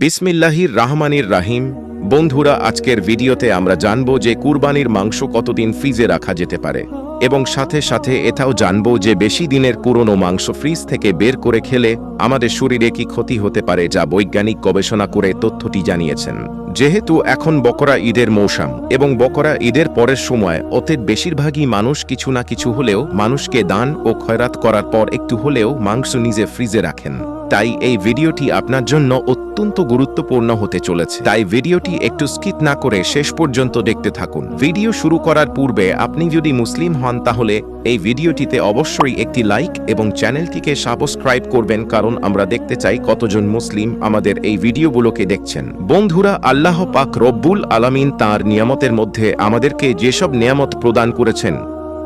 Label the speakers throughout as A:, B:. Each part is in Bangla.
A: বিসমিল্লাহির রাহমানির রাহিম। বন্ধুরা, আজকের ভিডিওতে আমরা জানব যে কুরবানির মাংস কতদিন ফ্রিজে রাখা যেতে পারে এবং সাথে সাথে এটাও জানব যে বেশি দিনের পুরনো মাংস ফ্রিজ থেকে বের করে খেলে আমাদের শরীরে কি ক্ষতি হতে পারে যা বৈজ্ঞানিক গবেষণা করে তথ্যটি জানিয়েছেন। যেহেতু এখন বকরা ঈদের মৌসাম এবং বকরা ঈদের পরের সময় অতীত বেশিরভাগই মানুষ কিছু না কিছু হলেও মানুষকে দান ও খয়রাত করার পর একটু হলেও মাংস নিজে ফ্রিজে রাখেন। তাই এই ভিডিওটি আপনার জন্য অত্যন্ত গুরুত্বপূর্ণ হতে চলেছে। তাই ভিডিওটি একটু স্কিপ না করে শেষ পর্যন্ত দেখতে থাকুন। ভিডিও শুরু করার পূর্বে আপনি যদি মুসলিম হন, তাহলে এই ভিডিওটিতে অবশ্যই একটি লাইক এবং চ্যানেলটিকে সাবস্ক্রাইব করবেন, কারণ আমরা দেখতে চাই কতজন মুসলিম আমাদের এই ভিডিওগুলোকে দেখছেন। বন্ধুরা, আল্লাহ পাক রব্বুল আলামিন তার নিয়ামতের মধ্যে আমাদেরকে যেসব নিয়ামত প্রদান করেছেন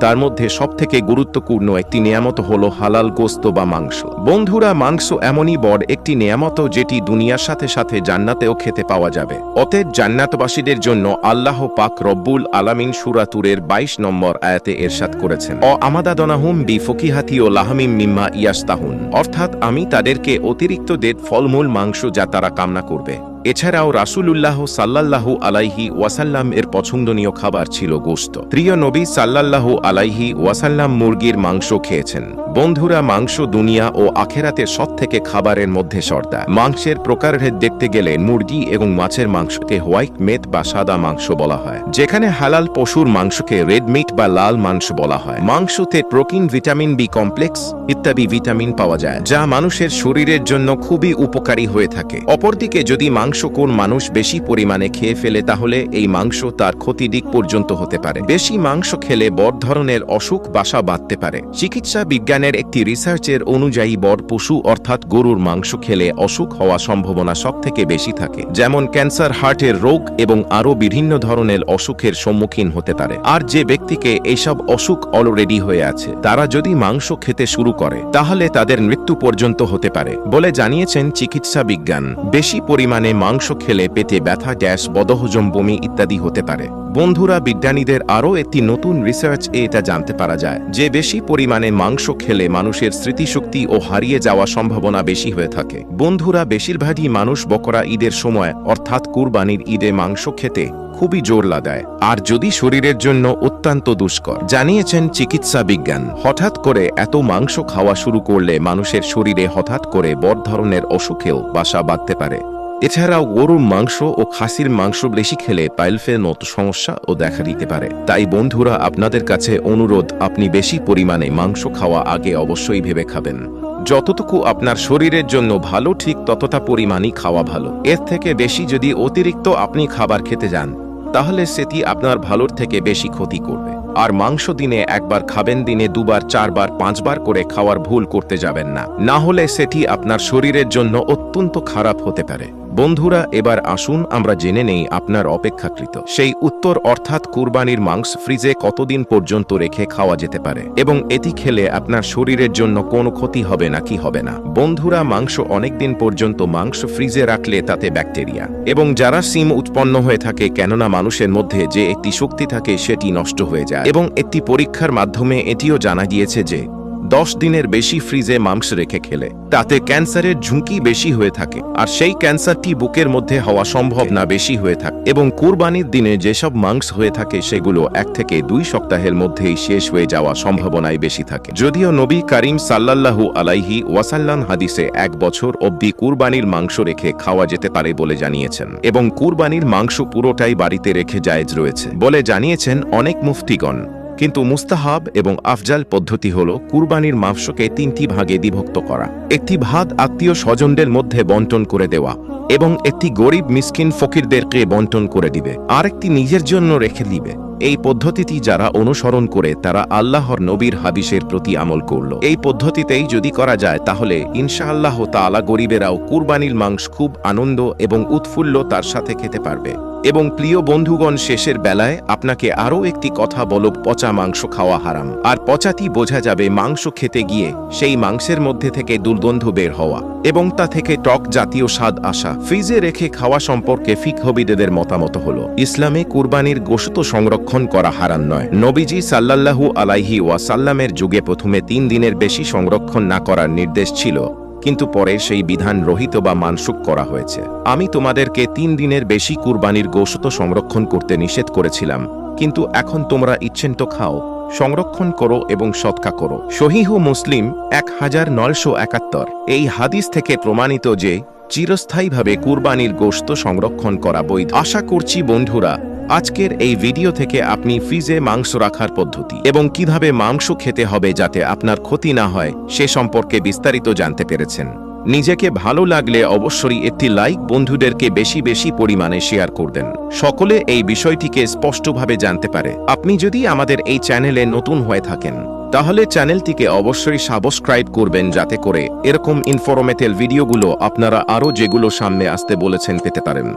A: তার মধ্যে সবথেকে গুরুত্বপূর্ণ একটি নিয়ামত হল হালাল গোস্ত বা মাংস। বন্ধুরা, মাংস এমনই বড় একটি নিয়ামত যেটি দুনিয়ার সাথে সাথে জান্নাতেও খেতে পাওয়া যাবে। অতএব জান্নাতবাসীদের জন্য আল্লাহ পাক রব্বুল আলামিন সুরাতুরের ২২ নম্বর আয়াতে এরশাদ করেছেন। অ আমাদাদনাহুম বি ফকিহাতি ও লাহমিম মিম্মা ইয়াস্তাহুন অর্থাৎ আমি তাদেরকে অতিরিক্ত দেব ফলমূল মাংস যা তারা কামনা করবে। এছাড়াও রাসূলুল্লাহ সাল্লাল্লাহু আলাইহি ওয়াসাল্লাম এর পছন্দনীয় খাবার ছিল গোস্ত প্রিয় নবী সাল্লাল্লাহু আলাইহি ওয়াসাল্লাম মুরগির মাংস খেয়েছেন। বন্ধুরা, মাংস দুনিয়া ও আখেরাতে সব থেকে খাবারের মধ্যে সর্দা। মাংসের প্রকারভেদ দেখতে গেলে মুরগি এবং মাছের মাংসকে হোয়াইট মেট বা সাদা মাংস বলা হয়, যেখানে হালাল পশুর মাংসকে রেড মিট বা লাল মাংস বলা হয়। মাংসতে প্রোটিন, ভিটামিন বি কমপ্লেক্স ইত্যাদি ভিটামিন পাওয়া যায়, যা মানুষের শরীরের জন্য খুবই উপকারী হয়ে থাকে। অপরদিকে যদি মাংস কোন মানুষ বেশি পরিমাণে খেয়ে ফেলে, তাহলে এই মাংস তার ক্ষতি দিক পর্যন্ত হতে পারে। বেশি মাংস খেলে বড় ধরনের অসুখ বাসা বাঁধতে পারে। চিকিৎসা বিজ্ঞানের একটি রিসার্চের অনুযায়ী বড় পশু অর্থাৎ গরুর মাংস খেলে অসুখ হওয়া সম্ভাবনা সব থেকে বেশি থাকে, যেমন ক্যান্সার, হার্টের রোগ এবং আরও বিভিন্ন ধরনের অসুখের সম্মুখীন হতে পারে। আর যে ব্যক্তিকে এইসব অসুখ অলরেডি হয়ে আছে, তারা যদি মাংস খেতে শুরু করে তাহলে তাদের মৃত্যু পর্যন্ত হতে পারে, বলে জানিয়েছেন চিকিৎসা বিজ্ঞান। বেশি পরিমাণে মাংস খেলে পেটে ব্যথা, গ্যাস, বদহজম, বমি ইত্যাদি হতে পারে। বন্ধুরা, বিজ্ঞানীদের আরও একটি নতুন রিসার্চ এ এটা জানতে পারা যায়, যে বেশি পরিমাণে মাংস খেলে মানুষের স্মৃতিশক্তি ও হারিয়ে যাওয়া সম্ভাবনা বেশি হয়ে থাকে। বন্ধুরা, বেশিরভাগই মানুষ বকরা ঈদের সময়, অর্থাৎ কুরবানির ঈদে মাংস খেতে খুবই জোর লাগায়। আর যদি শরীরের জন্য অত্যন্ত দুষ্কর, জানিয়েছেন চিকিৎসা বিজ্ঞান। হঠাৎ করে এত মাংস খাওয়া শুরু করলে মানুষের শরীরে হঠাৎ করে বড় ধরনের অসুখেও বাসা বাঁধতে পারে। এছাড়াও গরুর মাংস ও খাসির মাংস বেশি খেলে পাইলফের মতো সমস্যা ও দেখা দিতে পারে। তাই বন্ধুরা, আপনাদের কাছে অনুরোধ, আপনি বেশি পরিমাণে মাংস খাওয়া আগে অবশ্যই ভেবে খাবেন। যতটুকু আপনার শরীরের জন্য ভালো, ঠিক ততটা পরিমাণই খাওয়া ভালো। এর থেকে বেশি যদি অতিরিক্ত আপনি খাবার খেতে যান তাহলে সেটি আপনার ভালোর থেকে বেশি ক্ষতি করবে। আর মাংস দিনে একবার খাবেন, দিনে দুবার, চারবার, পাঁচবার করে খাওয়ার ভুল করতে যাবেন না। না হলে সেটি আপনার শরীরের জন্য অত্যন্ত খারাপ হতে পারে। বন্ধুরা, এবার আসুন আমরা জেনে নেই আপনার অপেক্ষাকৃত। সেই উত্তর অর্থাৎ কুরবানির মাংস ফ্রিজে কতদিন পর্যন্ত রেখে খাওয়া যেতে পারে? এবং এটি খেলে আপনার শরীরের জন্য কোনো ক্ষতি হবে না কি হবে না? বন্ধুরা, মাংস অনেকদিন পর্যন্ত মাংস ফ্রিজে রাখলে তাতে ব্যাকটেরিয়া। এবং যারা সিম উৎপন্ন হয়ে থাকে, কেননা মানুষের মধ্যে যে একটি শক্তি থাকে, সেটি নষ্ট হয়ে যায়। এবং একটি পরীক্ষার মাধ্যমে এটিও জানা গিয়েছে যে দশ দিনের বেশি ফ্রিজে মাংস রেখে খেলে। তাতে ক্যান্সারের ঝুঁকি বেশি হয়ে থাকে, আর সেই ক্যান্সারটি বুকের মধ্যে হওয়া সম্ভব না বেশি হয়ে থাকে এবং কুরবানির দিনে যেসব মাংস হয়ে থাকে সেগুলো এক থেকে দুই সপ্তাহের মধ্যেই শেষ হয়ে যাওয়া সম্ভাবনায় বেশি থাকে। যদিও নবী করিম সাল্লাল্লাহু আলাইহি ওয়াসাল্লাম হাদিসে এক বছর অবধি কুরবানির মাংস রেখে খাওয়া যেতে পারে বলে জানিয়েছেন এবং কুরবানির মাংস পুরোটাই বাড়িতে রেখে জায়েজ রয়েছে বলে জানিয়েছেন অনেক মুফতিগণ। কিন্তু মুস্তাহাব এবং আফজাল পদ্ধতি হল কুরবানির মাংসকে তিনটি ভাগে বিভক্ত করা। একটি ভাগ আত্মীয় স্বজনদের মধ্যে বন্টন করে দেওয়া এবং একটি গরিব মিসকিন ফকিরদেরকে বন্টন করে দিবে। আরেকটি নিজের জন্য রেখে দিবে। এই পদ্ধতিটি যারা অনুসরণ করে তারা আল্লাহর নবীর হাবিসের প্রতি আমল করল। এই পদ্ধতিতেই যদি করা যায় তাহলে ইনশাআল্লাহ তাআলা গরিবেরাও কুরবানির মাংস খুব আনন্দ এবং উৎফুল্ল তার সাথে খেতে পারবে। এবং প্রিয় বন্ধুগণ, শেষের বেলায় আপনাকে আরও একটি কথা বলো, পচা মাংস খাওয়া হারাম। আর পচাতি বোঝা যাবে মাংস খেতে গিয়ে সেই মাংসের মধ্যে থেকে দুর্গন্ধ বের হওয়া এবং তা থেকে টক জাতীয় স্বাদ আসা। ফ্রিজে রেখে খাওয়া সম্পর্কে ফিকহবিদেদের মতামত হল, ইসলামে কুরবানির গোশত সংরক্ষণ করা হারান নয়। নবীজি সাল্লাল্লাহু আলাইহি ওয়াসাল্লামের যুগে প্রথমে তিন দিনের বেশি সংরক্ষণ না করার নির্দেশ ছিল, কিন্তু পরে সেই বিধান রহিত বা মানসুক করা হয়েছে। আমি তোমাদেরকে তিন দিনের বেশি কুরবানির গোশত সংরক্ষণ করতে নিষেধ করেছিলাম, কিন্তু এখন তোমরা ইচ্ছেন তো খাও, সংরক্ষণ করো এবং সৎকা করো। সহিহু মুসলিম এক হাজার নয়শো একাত্তর এই হাদিস থেকে প্রমাণিত যে, চিরস্থায়ীভাবে কুরবানির গোশত সংরক্ষণ করা বৈধ। আশা করছি বন্ধুরা আজকের এই ভিডিও থেকে আপনি ফ্রিজে মাংস রাখার পদ্ধতি এবং কীভাবে মাংস খেতে হবে যাতে আপনার ক্ষতি না হয়, সে সম্পর্কে বিস্তারিত জানতে পেরেছেন। নিজেকে ভালো লাগলে অবশ্যই একটি লাইক বন্ধুদেরকে বেশি বেশি পরিমাণে শেয়ার করবেন। সকলে এই বিষয়টিকে স্পষ্টভাবে জানতে পারে। আপনি যদি আমাদের এই চ্যানেলে নতুন হয়ে থাকেন, তাহলে চ্যানেলটিকে অবশ্যই সাবস্ক্রাইব করবেন যাতে করে এরকম ইনফরমেটেল ভিডিওগুলো আপনারা আরও যেগুলো সামনে আসতে বলেছেন পেতে পারেন।